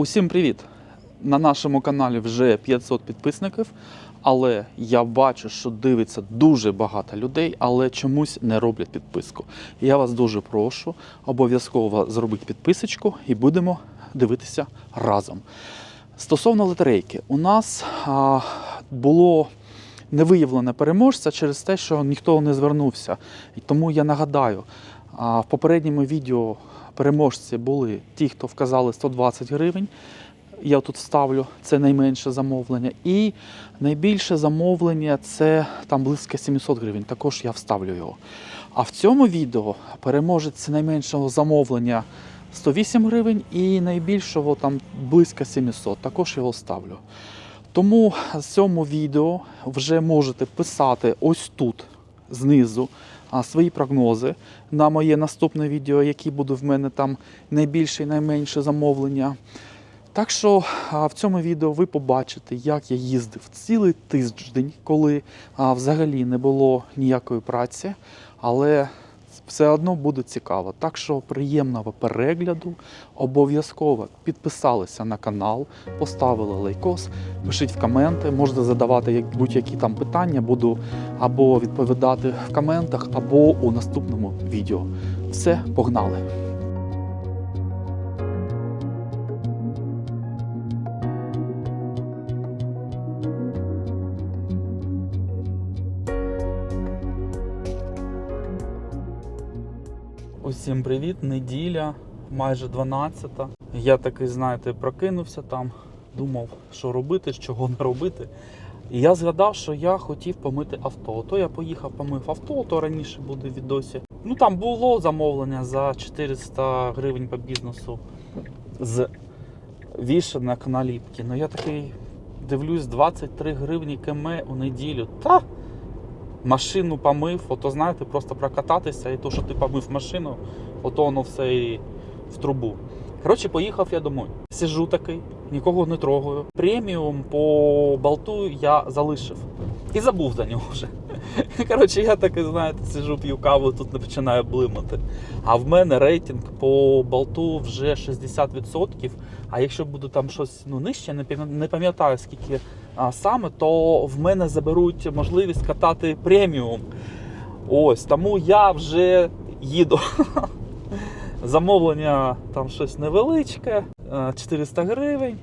Усім привіт! На нашому каналі вже 500 підписників, але я бачу, що дивиться дуже багато людей, але чомусь не роблять підписку. Я вас дуже прошу, обов'язково зробіть підписочку і будемо дивитися разом. Стосовно лотерейки, у нас а, було не виявлено переможця через те, що ніхто не звернувся. І тому я нагадаю, в попередньому відео переможці були ті, хто вказали 120 гривень. Я тут ставлю це найменше замовлення. І найбільше замовлення це там близько 700 гривень. Також я вставлю його. А в цьому відео переможець найменшого замовлення 108 гривень і найбільшого там близько 700. Також його ставлю. Тому в цьому відео вже можете писати ось тут знизу свої прогнози на моє наступне відео, які будуть в мене там найбільше і найменше замовлення. Так що в цьому відео ви побачите, як я їздив цілий тиждень, коли взагалі не було ніякої праці, але все одно буде цікаво. Так що приємного перегляду. Обов'язково підписалися на канал, поставили лайкос, пишіть в коменти, можете задавати як- будь-які там питання, буду або відповідати в коментах, або у наступному відео. Все, погнали! Усім привіт! Неділя, майже 12. Я такий, знаєте, прокинувся там, думав, що робити, чого не робити. І я згадав, що я хотів помити авто. То я поїхав, помив авто, то раніше буде в відосі. Ну там було замовлення за 400 гривень по бізнесу з вішанок на ліпки. Ну я такий дивлюсь, 23 гривні км у неділю. Та машину помив, ото знаєте, просто прокататися, і то, що ти помив машину, ото воно все і в трубу. Коротше, поїхав я домой. Сижу такий, нікого не трогаю. Преміум по болту я залишив. І забув за нього вже. Коротше, я такий, знаєте, сижу, п'ю каву, тут не починаю блимати. А в мене рейтинг по болту вже 60%. А якщо буде там щось ну, нижче, не пам'ятаю скільки а, саме, то в мене заберуть можливість катати преміум. Ось, тому я вже їду. Замовлення там щось невеличке, е, 400 гривень.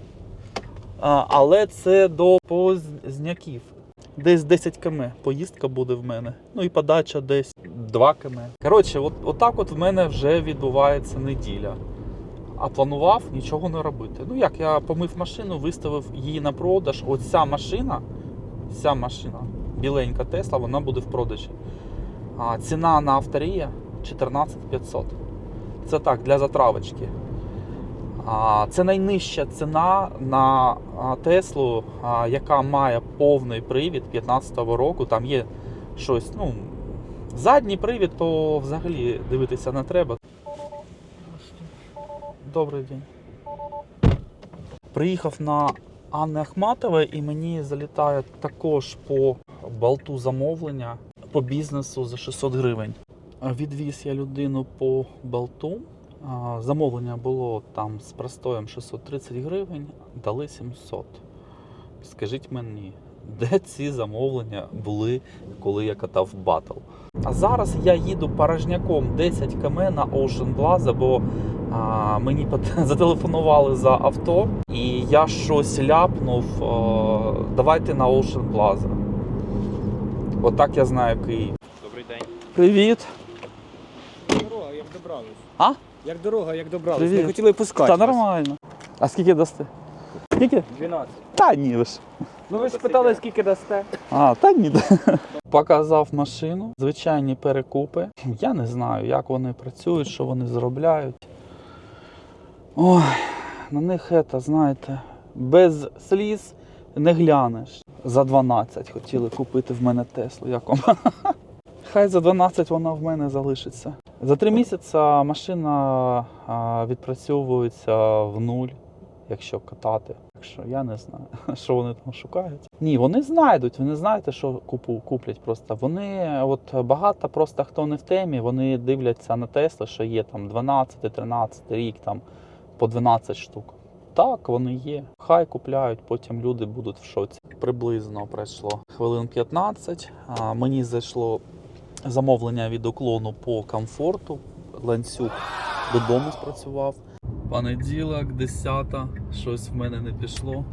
А, Але це до позняків. Десь 10 км поїздка буде в мене. Ну і подача десь 2 км. Коротше, от, отак от в мене вже відбувається неділя. А планував нічого не робити. Ну як, я помив машину, виставив її на продаж. Оця машина, ця машина, біленька Тесла, вона буде в продажі. А, ціна на авторія 14 500. Це так, для затравочки. А, Це найнижча ціна на Теслу, яка має повний привід 15-го року. Там є щось, ну, задній привід, то взагалі дивитися не треба. Добрий день. Приїхав на Анни Ахматової і мені залітає також по болту замовлення по бізнесу за 600 гривень. Відвіз я людину по болту. Замовлення було там з простоєм 630 гривень, дали 700. Скажіть мені, де ці замовлення були, коли я катав батл? А зараз я їду порожняком 10 км на Ocean Plaza, бо а, мені зателефонували за авто, і я щось ляпнув. а, давайте на Ocean Plaza. Отак я знаю Київ. Добрий день. Привіт! Дорога, як добрались. А? Як дорога, як добрались. Привіт. Не хотіли пускати. Та нормально. А скільки дасте? Скільки? 12. Та ні ви ж. Ну ви ж питали, скільки дасте. А, та ні. Показав машину, звичайні перекупи. Я не знаю, як вони працюють, що вони зробляють. Ой, на них це, знаєте, без сліз не глянеш. За 12 хотіли купити в мене Теслу. Як вам? Хай за 12 вона в мене залишиться. За три місяці машина відпрацьовується в нуль, якщо катати. Так що я не знаю, що вони там шукають. Ні, вони знайдуть, вони знаєте, що купу, куплять просто. Вони, от багато просто хто не в темі, вони дивляться на Тесли, що є там 12-13 рік, там по 12 штук. Так, вони є. Хай купляють, потім люди будуть в шоці. Приблизно пройшло хвилин 15. А, мені зайшло замовлення від уклону по комфорту. Ланцюг додому спрацював. Понеділок, 10, щось в мене не пішло.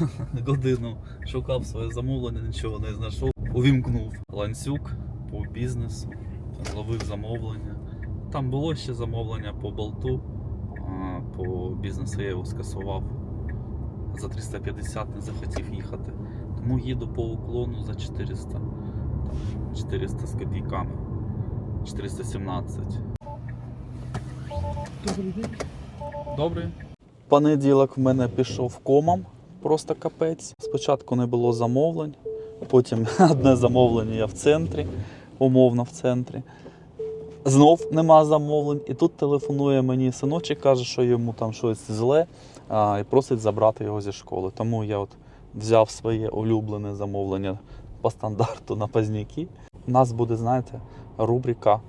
Годину шукав своє замовлення, нічого не знайшов. Увімкнув ланцюг по бізнесу, зловив замовлення. Там було ще замовлення по болту, по бізнесу я його скасував. За 350 не захотів їхати. Тому їду по уклону за 400. Там 400 з копійками. 417. Добрий день. Добрий. Понеділок в мене пішов комом, просто капець. Спочатку не було замовлень, потім одне замовлення я в центрі, умовно в центрі. Знов нема замовлень, і тут телефонує мені синочок, каже, що йому там щось зле, а, і просить забрати його зі школи. Тому я от взяв своє улюблене замовлення по стандарту на Пазняки. У нас буде, знаєте, рубрика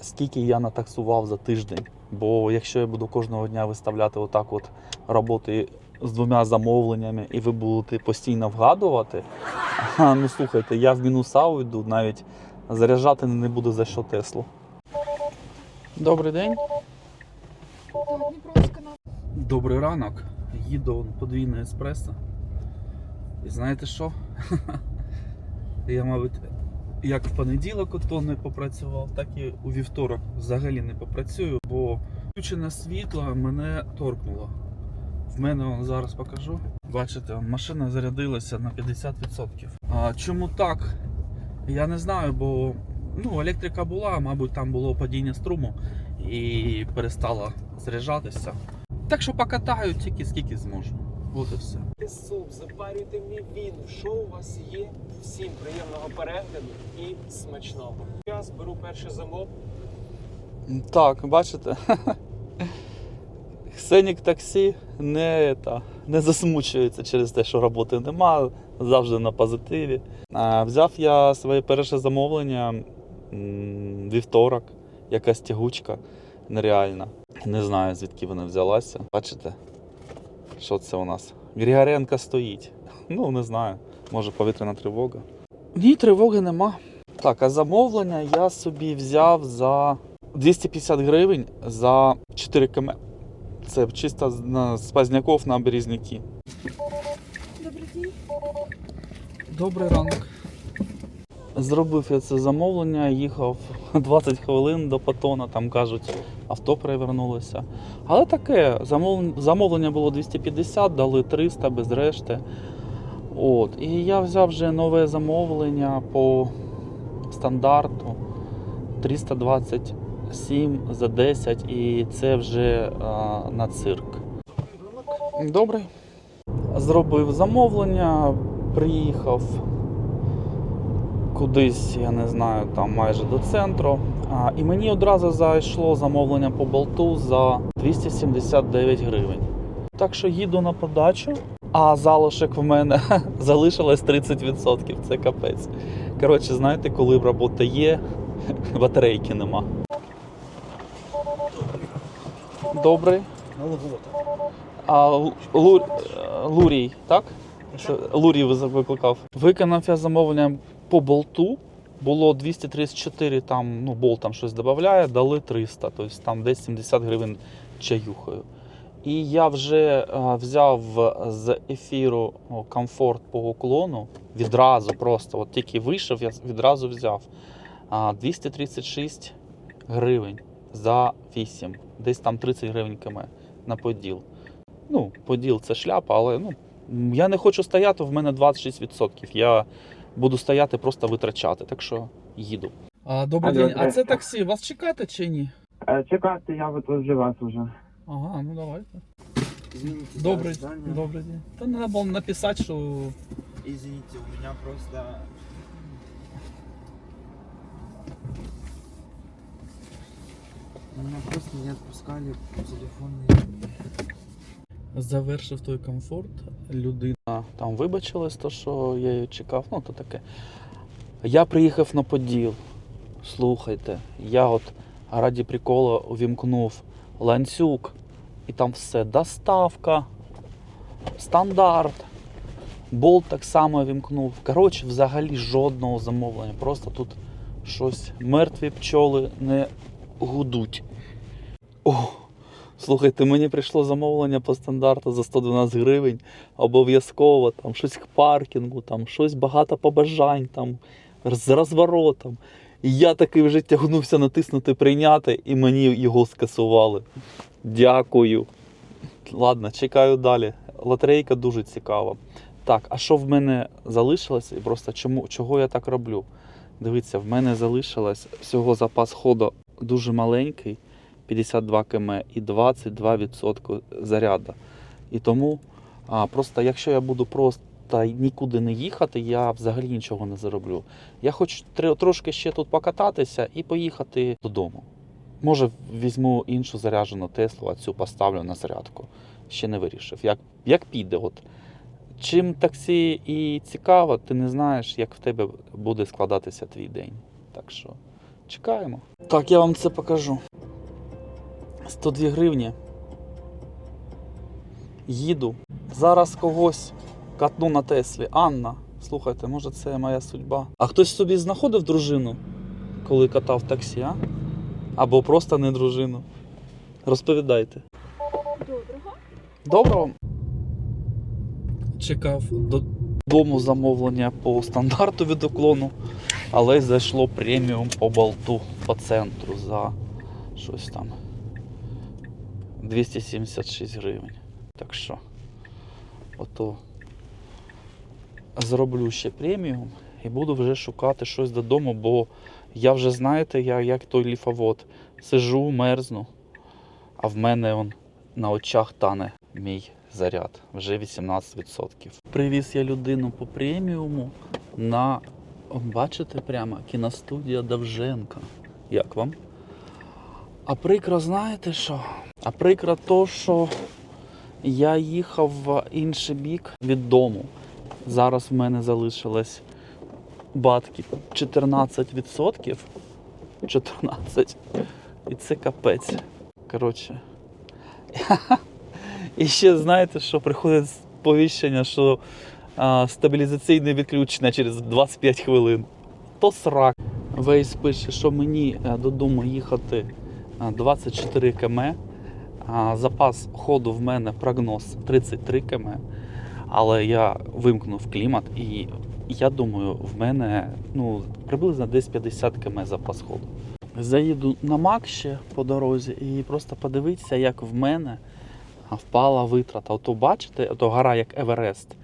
скільки я натаксував за тиждень. Бо якщо я буду кожного дня виставляти отак от роботи з двома замовленнями, і ви будете постійно вгадувати, ну слухайте, я в мінуса уйду, навіть заряджати не буду за що Теслу. Добрий день. Добрий ранок. Їду подвійне еспресо. І знаєте що? Я, мабуть, як в понеділок ото не попрацював, так і у вівторок взагалі не попрацюю, бо включене світло мене торкнуло. В мене он, зараз покажу. Бачите, машина зарядилася на 50%. А чому так? Я не знаю, бо ну, електрика була, мабуть, там було падіння струму і перестала заряджатися. Так що покатаю тільки скільки зможу. От і все. Суп, запарюйте мій він. Що у вас є? Всім приємного перегляду і смачного. Я зберу перший замов. Так, бачите. Ксенік таксі не, та, не засмучується через те, що роботи нема, завжди на позитиві. А, взяв я своє перше замовлення вівторок, якась тягучка нереальна. Не знаю, звідки вона взялася. Бачите, що це у нас? Григоренко стоїть. Ну, не знаю, може повітряна тривога. Ні, тривоги нема. Так, а замовлення я собі взяв за 250 гривень за 4 км. Це чисто з- на- Пазняков на Березняки. добрий день. Добрий ранок. Зробив я це замовлення, їхав 20 хвилин до Патона, там кажуть, авто перевернулося. Але таке, замовлення було 250, дали 300 без решти. От. І я взяв вже нове замовлення по стандарту 327 за 10, і це вже а, на цирк. Добре. Зробив замовлення, приїхав кудись, я не знаю, там майже до центру. А, і мені одразу зайшло замовлення по болту за 279 гривень. Так що їду на подачу, а залишок в мене залишилось 30%. Це капець. Коротше, знаєте, коли робота є, батарейки нема. Добрий. А Лу- Лу- Лурій, так? Лурій викликав. Виконав я замовлення по болту. Було 234, там, ну, болт там щось додає, дали 300, тобто там десь 70 гривень чаюхою. І я вже е, взяв з ефіру комфорт по уклону відразу просто, от тільки вийшов, я відразу взяв а, 236 гривень за 8, десь там 30 гривень км на поділ. Ну, поділ це шляпа, але ну, я не хочу стояти, в мене 26%. Я буду стояти, просто витрачати. Так що їду. А, добрий Алло, день. А це здрасте. таксі. Вас чекати чи ні? Е, Чекайте, я от вас уже. Ага, ну давайте. Извините, за Добрий, ожидание. добрий день. Та треба було написати, що Извините, у меня просто... Меня просто не отпускали телефонные... завершив той комфорт. Людина там вибачилась, то що я її чекав. Ну, то таке. Я приїхав на поділ. Слухайте, я от раді приколу увімкнув ланцюг і там все доставка, стандарт. Болт так само вімкнув. Коротше, взагалі жодного замовлення. Просто тут щось мертві пчоли не гудуть. О, слухайте, мені прийшло замовлення по стандарту за 112 гривень. Обов'язково там щось к паркінгу, там щось багато побажань, там з розворотом. І я такий вже тягнувся натиснути прийняти, і мені його скасували. Дякую. Ладно, чекаю далі. Лотерейка дуже цікава. Так, а що в мене залишилось? І просто чому, чого я так роблю? Дивіться, в мене залишилось всього запас ходу дуже маленький, 52 км і 22% заряду. І тому а, просто якщо я буду просто нікуди не їхати, я взагалі нічого не зароблю. Я хочу трошки ще тут покататися і поїхати додому. Може, візьму іншу заряджену Теслу, а цю поставлю на зарядку. Ще не вирішив. Як, як піде? От. Чим таксі і цікаво, ти не знаєш, як в тебе буде складатися твій день. Так що чекаємо. Так, я вам це покажу. 102 гривні. Їду. Зараз когось катну на Теслі. Анна, слухайте, може це моя судьба. А хтось собі знаходив дружину, коли катав таксі, а? Або просто не дружину. Розповідайте. Доброго. Доброго. Чекав додому замовлення по стандарту від уклону, але зайшло преміум по болту по центру за щось там 276 гривень. Так що, ото зроблю ще преміум і буду вже шукати щось додому, бо я вже знаєте, я як той ліфовод. Сижу, мерзну, а в мене он на очах тане мій заряд, вже 18%. Привіз я людину по преміуму на, бачите, прямо кіностудія Довженка. Як вам? А прикро, знаєте що? А прикро то, що я їхав в інший бік від дому. Зараз в мене залишилось батки 14%. 14. І це капець. Коротше. І ще знаєте, що приходить сповіщення, що а, стабілізаційне відключення через 25 хвилин. То срак. Вейс пише, що мені е, додому їхати е, 24 км. Запас ходу в мене прогноз 33 км. Але я вимкнув клімат і я думаю, в мене ну, приблизно десь 50 км запас ходу. Заїду на Мак ще по дорозі і просто подивитися, як в мене впала витрата. Ото бачите, ото гора як Еверест.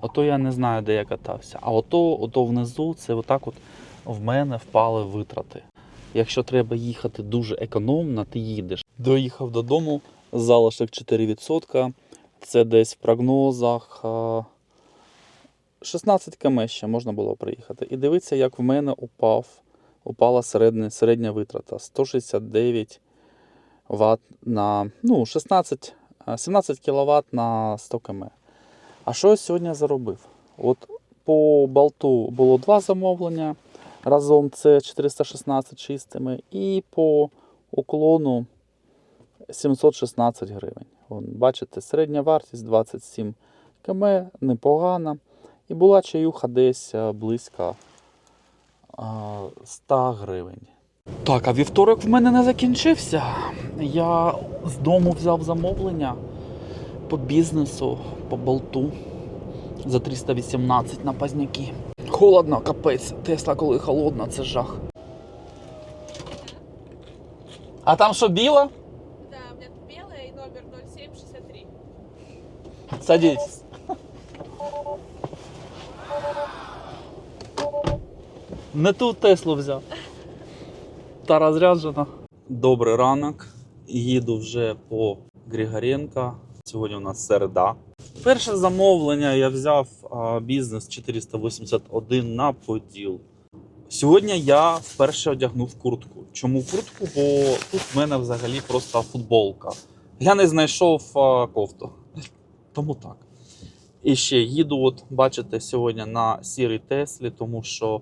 Ото я не знаю, де я катався. А ото, ото внизу це отак от в мене впали витрати. Якщо треба їхати дуже економно, ти їдеш. Доїхав додому, залишок 4%. Це десь в прогнозах 16 км ще можна було приїхати. І дивіться, як в мене упав, упала середня, середня витрата 169 Вт на ну, 16, 17 кВт на 100 км. А що я сьогодні заробив? От по болту було два замовлення. Разом це 416 чистими. І по уклону 716 гривень. Вон, бачите, середня вартість 27 км, непогана. І була чаюха десь е, близько 100 гривень. Так, а вівторок в мене не закінчився. Я з дому взяв замовлення по бізнесу, по болту за 318 на пазняки. Холодно, капець. Тесла, коли холодна, це жах. А там що біло? Да, у меня тут белая и номер 0763. Садитесь. Не ту Теслу взяв. Та розряджена. Добрий ранок. Їду вже по Григоренка. Сьогодні у нас середа. Перше замовлення я взяв бізнес 481 на поділ. Сьогодні я вперше одягнув куртку. Чому куртку? Бо тут в мене взагалі просто футболка. Я не знайшов кофту. Тому так. І ще їду, от бачите, сьогодні на сірій Теслі, тому що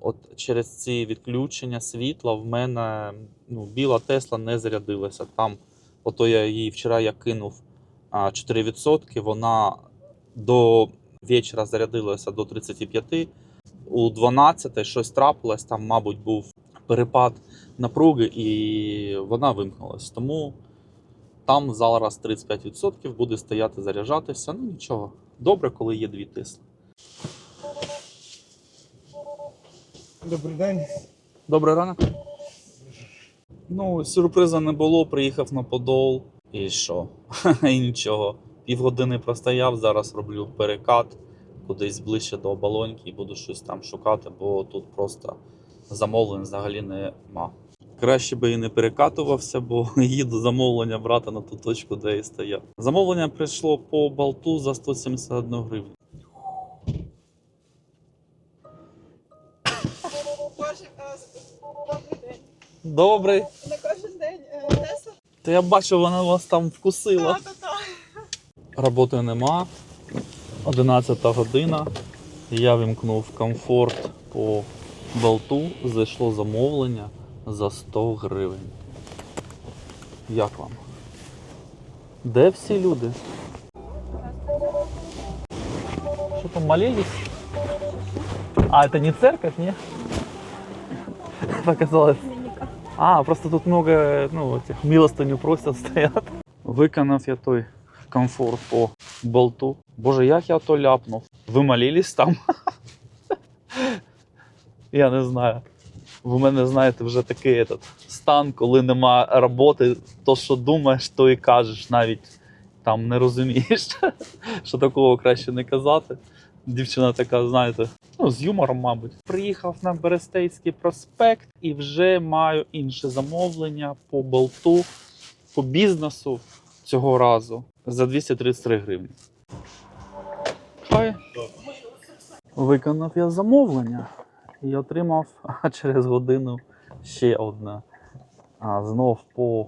от через ці відключення світла в мене ну, біла Тесла не зарядилася. Там ото я її вчора я кинув 4%, вона до вечора зарядилася до 35%. У 12 щось трапилось, там, мабуть, був перепад напруги, і вона вимкнулась. Тому там зараз 35% буде стояти заряджатися. Ну нічого. Добре, коли є дві Тесли. Добрий день. Добрий ранок. Ну, сюрприза не було, приїхав на Подол. І що? І нічого. Півгодини простояв, зараз роблю перекат кудись ближче до оболоньки і буду щось там шукати, бо тут просто замовлень взагалі нема. Краще би і не перекатувався, бо їду замовлення брати на ту точку, де і стояв. Замовлення прийшло по болту за 171 гривню. Добрий На кожен день е, Тесла? Та я бачу, вона вас там вкусила. Роботи нема. 11 година. Я вімкнув комфорт по болту. Зайшло замовлення за 100 гривень. Як вам? Де всі люди? Що там молились? А, это не церковь, не? Показалось. А, просто тут много, ну, этих милостыню просят, стоят. Виконав я той комфорт по болту. Боже, як я то ляпнув. Ви молились там? я не знаю. В мене, знаєте, вже такий этот, стан, коли нема роботи, то, що думаєш, то і кажеш, навіть там не розумієш, що такого краще не казати. Дівчина така, знаєте, ну, з юмором, мабуть. Приїхав на Берестейський проспект і вже маю інше замовлення по болту, по бізнесу цього разу за 233 гривні. Хай. Виконав я замовлення і отримав а, через годину ще одне. А, знов по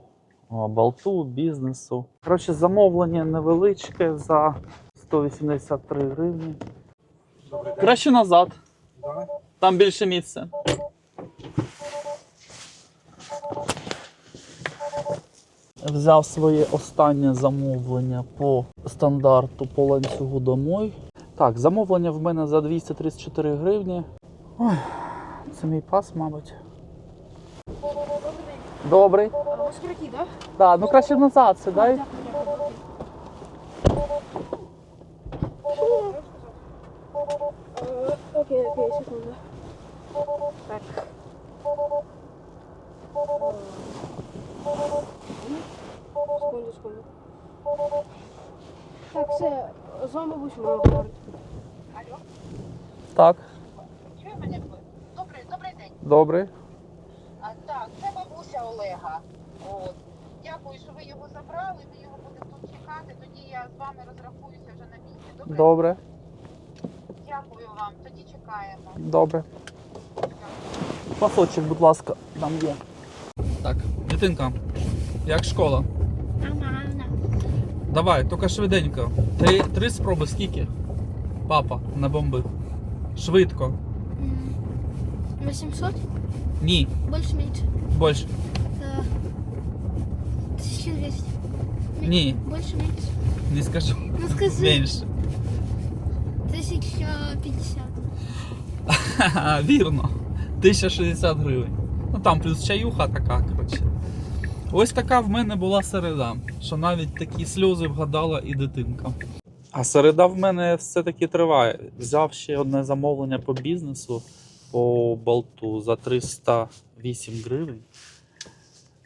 болту, бізнесу. Коротше, замовлення невеличке за 183 гривні. Краще назад. Там більше місця. Взяв своє останнє замовлення по стандарту по ланцюгу домой. Так, замовлення в мене за 234 гривні. Ой, це мій пас, мабуть. Добрий. Скільки, так? Так, ну краще назад сідай. Окей, окей, секунду. Так. Секунду, секунду. Так, все, з вами будемо говорити. Так, мене? Добрий, добрий А, так, це бабуся Олега. От. Дякую, що ви його забрали. Ми його будемо тут чекати. Тоді я з вами розрахуюся вже на місці. Добре? Добре, Дякую вам. Тоді чекаємо. добре. Пасочок, будь ласка, там є. Так, дитинка, як школа? Нормально. Давай, тільки швиденько. Три, три спроби скільки? Папа набомбив. Швидко. М, 800? Ні, Больше, меньше. більше. Э, 1200. Ме- Ні. Больше, меньше. Не скажу. Ну скажи. Менше. 1050. Ха-ха, вірно. 1060 гривень. Ну там плюс чаюха така, коротше. Ось така в мене була середа, що навіть такі сльози вгадала і дитинка. А середа в мене все-таки триває. Взяв ще одне замовлення по бізнесу по болту за 308 гривень.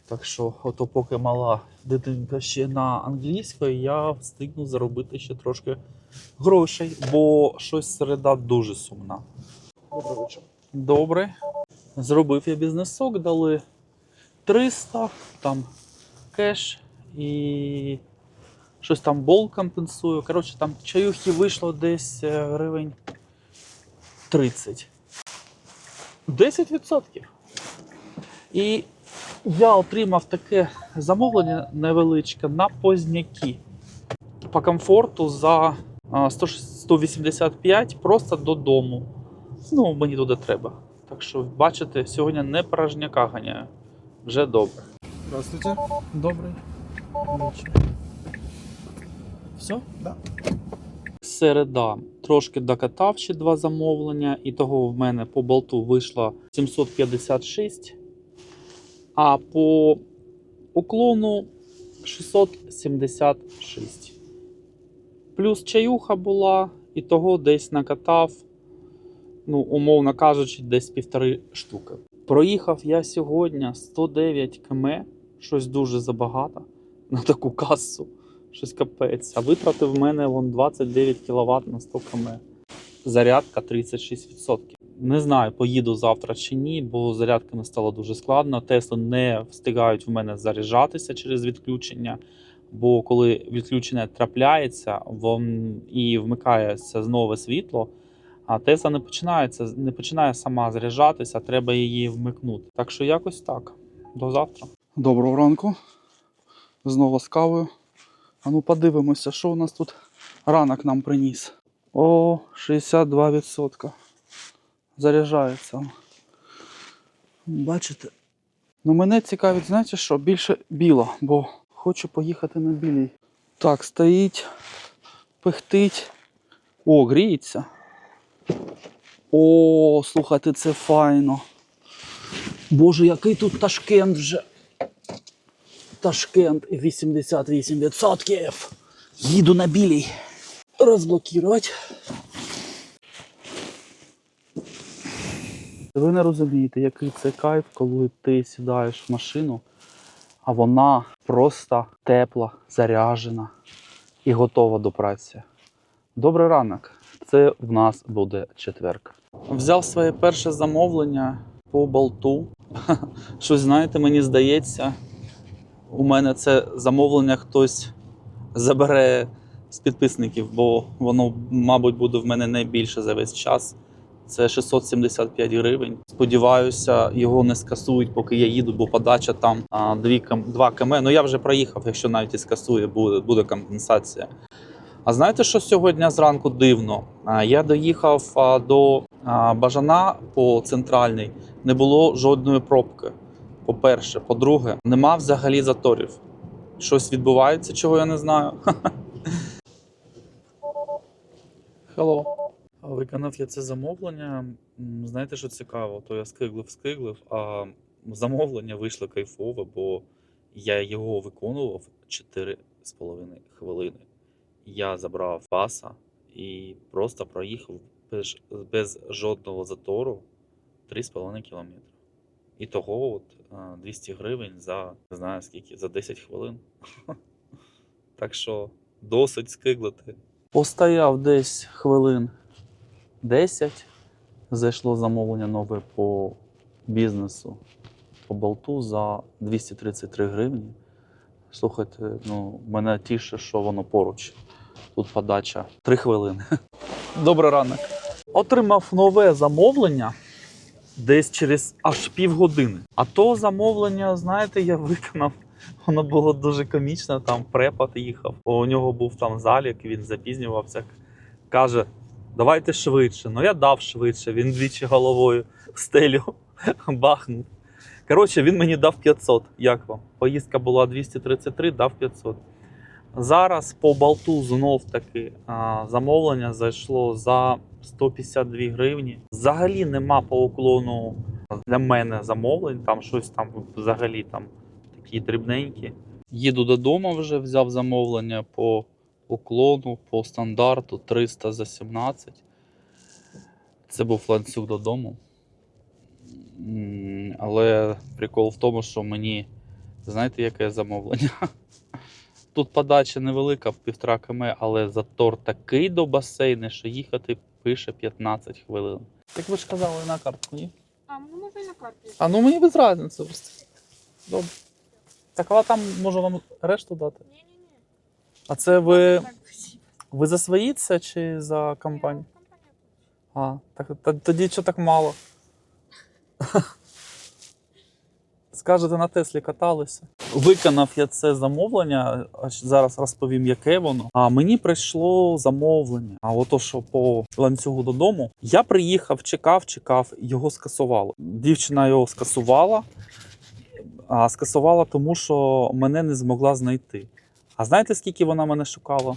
Так що, ото поки мала дитинка ще на англійської, я встигну заробити ще трошки грошей, бо щось середа дуже сумна. Добрий вечір. Добре. Зробив я бізнесок, дали 300, там кеш і щось там бол компенсую. Коротше, там чаюхи вийшло десь е, гривень 30. 10%. І я отримав таке замовлення невеличке на позняки. По комфорту за а, 100 185 просто додому. Ну, мені туди треба. Так що, бачите, сьогодні не порожняка ганяю. Вже добре. Здравствуйте. Добре. Все? Да. Середа. Трошки докатав ще два замовлення, і того в мене по болту вийшло 756, а по уклону 676. Плюс чаюха була, і того десь накатав, ну, умовно кажучи, десь півтори штуки. Проїхав я сьогодні 109 км, щось дуже забагато на таку касу. Щось капець. А витратив в мене вон 29 кВт на 100 км. Зарядка 36%. Не знаю, поїду завтра чи ні, бо зарядками стало дуже складно. Тесли не встигають в мене заряджатися через відключення. Бо коли відключення трапляється і вмикається знову світло, а Тесла не починається, не починає сама заряджатися, треба її вмикнути. Так що якось так. До завтра. Доброго ранку. Знову з кавою. А ну подивимося, що у нас тут ранок нам приніс. О, 62%. Заряджається. Бачите? Ну мене цікавить, знаєте що, більше біло, бо хочу поїхати на білій. Так, стоїть, пихтить. О, гріється. О, слухайте, це файно. Боже, який тут Ташкент вже. Ташкент 88%. Їду на білій. Розблокувати. Ви не розумієте, який це кайф, коли ти сідаєш в машину, а вона просто тепла, заряжена і готова до праці. Добрий ранок. Це в нас буде четверг. Взяв своє перше замовлення по болту. Щось, знаєте, мені здається, у мене це замовлення хтось забере з підписників, бо воно, мабуть, буде в мене найбільше за весь час. Це 675 гривень. Сподіваюся, його не скасують, поки я їду, бо подача там а, 2 км. 2 км. Ну я вже проїхав, якщо навіть і скасує, буде, буде компенсація. А знаєте, що сьогодні зранку дивно? Я доїхав до Бажана по центральній, не було жодної пробки. По-перше, по-друге, нема взагалі заторів. Щось відбувається, чого я не знаю. Hello. Виконав я це замовлення. Знаєте, що цікаво? То я скиглив, скиглив, а замовлення вийшло кайфове, бо я його виконував 4,5 хвилини. Я забрав паса і просто проїхав без, без жодного затору 3,5 кілометри. І того от 200 гривень за не знаю скільки, за 10 хвилин. Так що досить скиглити. Постояв десь хвилин 10. Зайшло замовлення нове по бізнесу по болту за 233 гривні. Слухайте, ну, мене тіше, що воно поруч. Тут подача 3 хвилини. Добрий ранок. Отримав нове замовлення десь через аж півгодини. А то замовлення, знаєте, я виконав. Воно було дуже комічно, там препод їхав. У нього був там залік, він запізнювався. Каже, давайте швидше. Ну я дав швидше, він двічі головою в стелю бахнув. Коротше, він мені дав 500. Як вам? Поїздка була 233, дав 500. Зараз по болту знов таки замовлення зайшло за 152 гривні. Взагалі нема по уклону для мене замовлень. Там щось там взагалі там такі дрібненькі. Їду додому вже взяв замовлення по уклону, по стандарту 300 за 17. Це був ланцюг додому. Але прикол в тому, що мені, знаєте, яке замовлення? Тут подача невелика, в півтора км, але затор такий до басейну, що їхати пише 15 хвилин. Як ви ж казали на картку, ні? А, ну можно и на карте. А ну мені без різниці просто. Добре. Так, але там можу вам решту дати. Не-не-не. А це ви, Так, спасибо. ви за свої це чи за компанію? Компания. А, так т- тоді що так мало? Скажете, на Теслі каталися. Виконав я це замовлення, а зараз розповім, яке воно. А мені прийшло замовлення. А ото що по ланцюгу додому. Я приїхав, чекав, чекав, його скасували. Дівчина його скасувала. а, скасувала тому, що мене не змогла знайти. А знаєте, скільки вона мене шукала?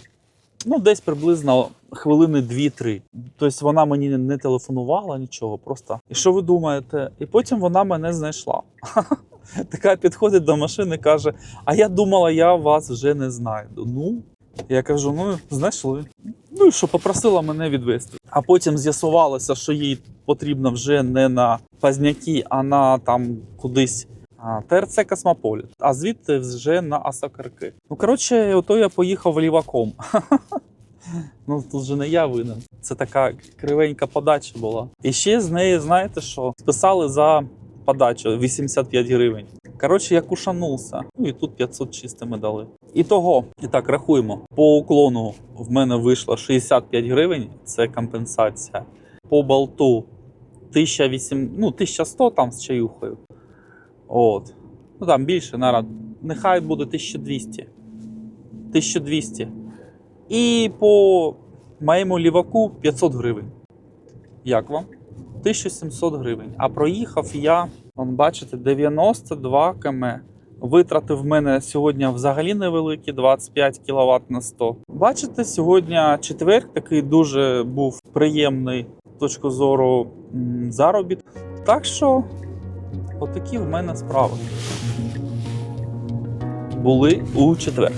Ну, десь приблизно хвилини 2-3. Тобто вона мені не телефонувала нічого, просто. І що ви думаєте? І потім вона мене знайшла. Така підходить до машини, каже: А я думала, я вас вже не знайду. Ну, я кажу: ну, знайшли. Ну і що, попросила мене відвезти. А потім з'ясувалося, що їй потрібно вже не на Пазняки, а на там кудись. А, ТРЦ Космополіт, а звідти вже на Асакарки. Ну, коротше, ото я поїхав ліваком. Ну, тут же не я винен. Це така кривенька подача була. І ще з неї, знаєте що, списали за подачу 85 гривень. Коротше, я кушанувся. Ну і тут 500 чистими дали. І того, і так, рахуємо. По уклону в мене вийшло 65 гривень, це компенсація. По болту 1008, ну, 1100 там з чаюхою. От. Ну там більше, наверное, нехай буде 1200. 1200. І по моєму ліваку 500 гривень. Як вам? 1700 гривень. А проїхав я, вон, бачите, 92 км. Витрати в мене сьогодні взагалі невеликі 25 кВт на 100. Бачите, сьогодні четвер такий дуже був приємний з точки зору м, заробітку. Так що, отакі в мене справи були у четвер.